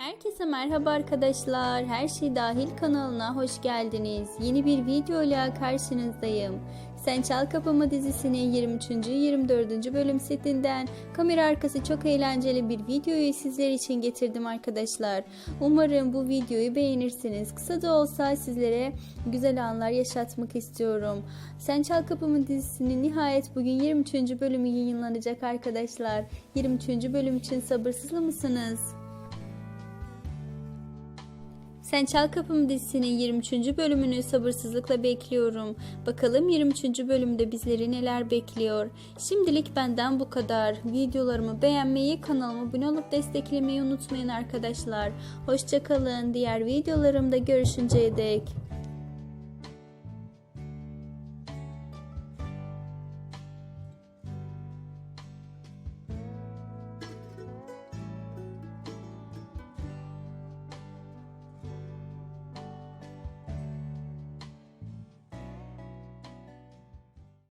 Herkese merhaba arkadaşlar. Her şey dahil kanalına hoş geldiniz. Yeni bir video ile karşınızdayım. Sen Çal Kapımı dizisinin 23. 24. bölüm setinden kamera arkası çok eğlenceli bir videoyu sizler için getirdim arkadaşlar. Umarım bu videoyu beğenirsiniz. Kısa da olsa sizlere güzel anlar yaşatmak istiyorum. Sen Çal Kapımı dizisinin nihayet bugün 23. bölümü yayınlanacak arkadaşlar. 23. bölüm için sabırsızlı mısınız? Sen Çal Kapımı dizisinin 23. bölümünü sabırsızlıkla bekliyorum. Bakalım 23. bölümde bizleri neler bekliyor. Şimdilik benden bu kadar. Videolarımı beğenmeyi, kanalıma abone olup desteklemeyi unutmayın arkadaşlar. Hoşçakalın. Diğer videolarımda görüşünceye dek.